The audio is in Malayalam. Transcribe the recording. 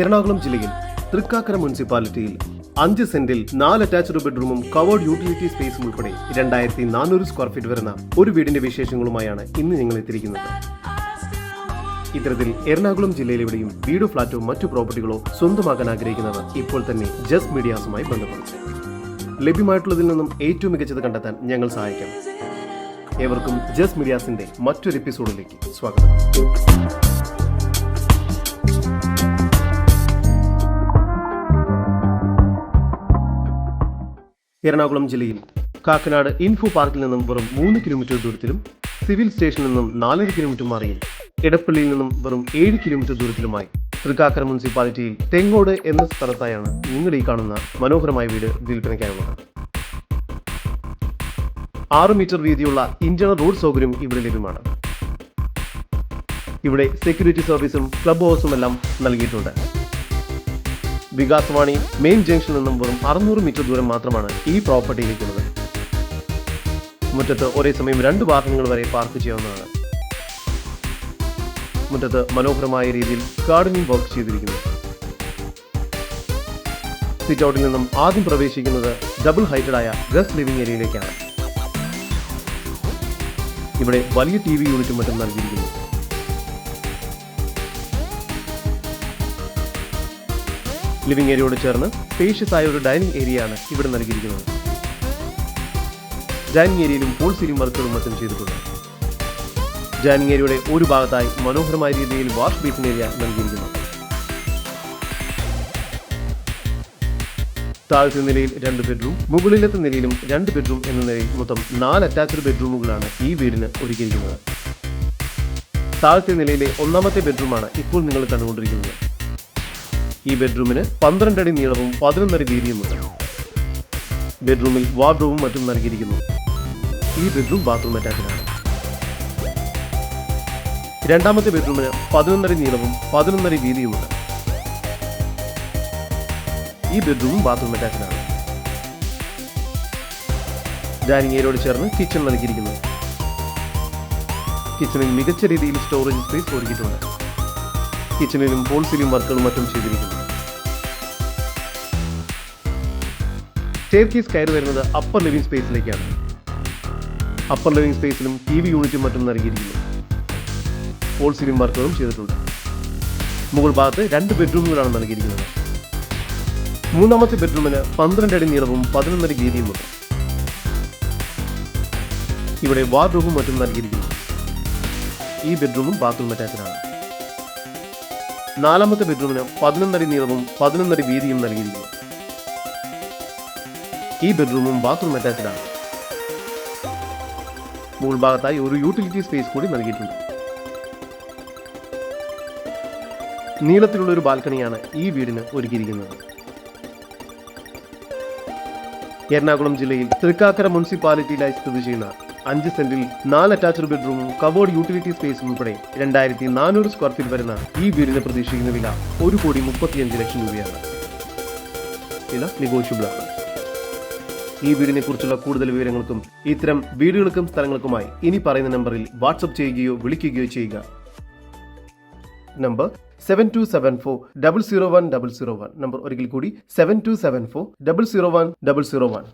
എറണാകുളം ജില്ലയിൽ തൃക്കാക്കര മുനിസിപ്പാലിറ്റിയിൽ അഞ്ച് സെന്റിൽ നാല് അറ്റാച്ച്ഡ് ബെഡ്റൂമും കവേർഡ് യൂട്ടിലിറ്റി സ്പേസും ഉൾപ്പെടെ രണ്ടായിരത്തി നാനൂറ് സ്ക്വയർ ഫീറ്റ് വരുന്ന ഒരു വീടിന്റെ വിശേഷങ്ങളുമായാണ് ഇന്ന് ഞങ്ങൾ എത്തിയിരിക്കുന്നത്. ഇത്തരത്തിൽ എറണാകുളം ജില്ലയിലെവിടെയും വീടോ ഫ്ളാറ്റോ മറ്റു പ്രോപ്പർട്ടികളോ സ്വന്തമാക്കാൻ ആഗ്രഹിക്കുന്നവർ ഇപ്പോൾ തന്നെ ജസ്റ്റ് മീഡിയാസുമായി ബന്ധപ്പെടും ലഭ്യമായിട്ടുള്ളതിൽ നിന്നും ഏറ്റവും മികച്ചത് കണ്ടെത്താൻ ഞങ്ങൾ സഹായിക്കാം. ഏവർക്കും ജസ്റ്റ് മീഡിയാസിന്റെ മറ്റൊരു എപ്പിസോഡിലേക്ക് സ്വാഗതം. എറണാകുളം ജില്ലയിൽ കാക്കനാട് ഇൻഫോ പാർക്കിൽ നിന്നും വെറും മൂന്ന് കിലോമീറ്റർ ദൂരത്തിലും സിവിൽ സ്റ്റേഷനിൽ നിന്നും നാലര കിലോമീറ്റർ മാറിയും ഇടപ്പള്ളിയിൽ നിന്നും വെറും ഏഴ് കിലോമീറ്റർ ദൂരത്തിലുമായി തൃക്കാക്കര മുനിസിപ്പാലിറ്റിയിൽ തെങ്ങോട് എന്ന സ്ഥലത്തായാണ് നിങ്ങൾ ഈ കാണുന്ന മനോഹരമായ വീട് വിൽപ്പനയ്ക്കായുള്ളത് ആറ് മീറ്റർ വീതിയുള്ള ഇന്റർണൽ റോഡ് സൗകര്യം ഇവിടെ ലഭ്യമാണ്. ഇവിടെ സെക്യൂരിറ്റി സർവീസും ക്ലബ് ഹൗസും എല്ലാം നൽകിയിട്ടുണ്ട്. വികാസവാണി. മെയിൻ ജംഗ്ഷനിൽ നിന്നും വെറും അറുന്നൂറ് മീറ്റർ ദൂരം മാത്രമാണ് ഈ പ്രോപ്പർട്ടിയിലേക്കുള്ളത് മുറ്റത്ത് ഒരേ സമയം രണ്ട് വാഹനങ്ങൾ വരെ പാർക്ക് ചെയ്യാവുന്നതാണ്. മുറ്റത്ത് മനോഹരമായ രീതിയിൽ ഗാർഡനിങ് വർക്ക് ചെയ്തിരിക്കുന്നു. സിറ്റ് ഔട്ടിൽ നിന്നും ആദ്യം പ്രവേശിക്കുന്നത് ഡബിൾ ഹൈറ്റഡ് ആയ ഗസ്റ്റ് ലിവിംഗ് ഏരിയയിലേക്കാണ് ഇവിടെ വലിയ ടി വി യൂണിറ്റും മറ്റും നൽകിയിരിക്കുന്നു. ലിവിംഗ് ഏരിയയോട് ചേർന്ന് സ്പേഷ്യസ് ഒരു ഡൈനിങ് ആണ് ഇവിടെ നൽകിയിരിക്കുന്നത്. ഡൈനിങ് ഏരിയയിലും ഫോൾ സീലിംഗ് വർക്കുകളും മറ്റും ചെയ്തിട്ടുണ്ട്. ഡൈനിങ് ഏരിയയുടെ ഒരു ഭാഗത്തായി മനോഹരമായ രീതിയിൽ വാഷ് ബേസിൻ ഏരിയ നൽകിയിരിക്കുന്നു. താഴത്തെ നിലയിൽ രണ്ട് ബെഡ്റൂം മുകളിലത്തെ നിലയിലും രണ്ട് ബെഡ്റൂം എന്ന നിലയിൽ മൊത്തം നാല് അറ്റാച്ച്ഡ് ബെഡ്റൂമുകളാണ് ഈ വീടിന് ഒരുക്കിയിരിക്കുന്നത്. താഴത്തെ നിലയിലെ ഒന്നാമത്തെ ബെഡ്റൂമാണ് ഇപ്പോൾ നിങ്ങൾ കണ്ടുകൊണ്ടിരിക്കുന്നത്. ഈ ബെഡ്റൂമിന് പന്ത്രണ്ടടി നീളവും പതിനൊന്നടി വീതിയുമുണ്ട്. ബെഡ്റൂമിൽ വാർഡ്രോബും മറ്റും നൽകിയിരിക്കുന്നു. ഈ ബെഡ്റൂം ബാത്റൂം അറ്റാച്ച്ഡാണ്. രണ്ടാമത്തെ ബെഡ്റൂമിന് പതിനൊന്നടി നീളവും പതിനൊന്നടി വീതിയുമുണ്ട്. ഈ ബെഡ്റൂമും ബാത്റൂം അറ്റാച്ച്ഡാണ്. ഡൈനിങ് ഏരിയയോട് ചേർന്ന് കിച്ചൺ നൽകിയിരിക്കുന്നു. കിച്ചണിൽ മികച്ച രീതിയിൽ സ്റ്റോറേജ് സ്പേസ് ഒരുക്കിയിട്ടുണ്ട്. കിച്ചണിലും ഹോൾ സീലിംഗ് വർക്കുകളും മറ്റും ചെയ്തിരിക്കുന്നു. സ്റ്റെയർ കീസ് കയറി വരുന്നത് അപ്പർ ലിവിംഗ് സ്പേസിലേക്കാണ് അപ്പർ ലിവിംഗ് സ്പേസിലും ടി വി യൂണിറ്റും മറ്റും നൽകിയിരിക്കുന്നു. ഹോൾ സീലിംഗ് വർക്കുകളും ചെയ്തിട്ടുണ്ട്. മുകൾ ഭാഗത്ത് രണ്ട് ബെഡ്റൂമുകളാണ് നൽകിയിരിക്കുന്നത്. മൂന്നാമത്തെ ബെഡ്റൂമിന് പന്ത്രണ്ട് അടി നീളവും പതിനൊന്നടി വീതിയുമുണ്ട്. ഇവിടെ വാർഡ്രോബും മറ്റും നൽകിയിരിക്കുന്നു. ഈ ബെഡ്റൂമും ബാത്റൂം അറ്റാച്ച്ഡാണ് നാലാമത്തെ ബെഡ്റൂമിന് പതിനൊന്നടി നീളവും പതിനൊന്നടി വീതിയും നൽകിയിരിക്കുന്നു. ഈ ബെഡ്റൂമും ബാത്റൂം അറ്റാച്ച്ഡ് ആണ്. മുകൾ ഭാഗത്തായി ഒരു യൂട്ടിലിറ്റി സ്പേസ് കൂടി നൽകിയിട്ടുണ്ട്. നീളത്തിലുള്ള ഒരു ബാൽക്കണിയാണ് ഈ വീടിന് ഒരുക്കിയിരിക്കുന്നത്. എറണാകുളം ജില്ലയിൽ തൃക്കാക്കര മുനിസിപ്പാലിറ്റിയിലായി സ്ഥിതി ചെയ്യുന്ന അഞ്ച് സെന്റിൽ നാല് അറ്റാച്ച്ഡ് ബെഡ്റൂമും കവേർഡ് യൂട്ടിലിറ്റി സ്പേസും ഉൾപ്പെടെ രണ്ടായിരത്തി നാനൂറ് സ്ക്വയർ ഫീറ്റ് വരുന്ന ഈ വീടിന് പ്രതീക്ഷിക്കുന്ന വില ഒരു കോടി മുപ്പത്തിയഞ്ച് ലക്ഷം രൂപയാണ്. വില നെഗോഷ്യബിൾ ആണ്. ഈ വീടിനെ കുറിച്ചുള്ള കൂടുതൽ വിവരങ്ങൾക്കും ഇത്തരം വീടുകൾക്കും സ്ഥലങ്ങൾക്കുമായി ഇനി പറയുന്ന നമ്പറിൽ വാട്സപ്പ് ചെയ്യുകയോ വിളിക്കുകയോ ചെയ്യുക. Number seven two seven four double zero one double zero one number ഒരിക്കൽ കൂടി seven two seven four double zero one double zero one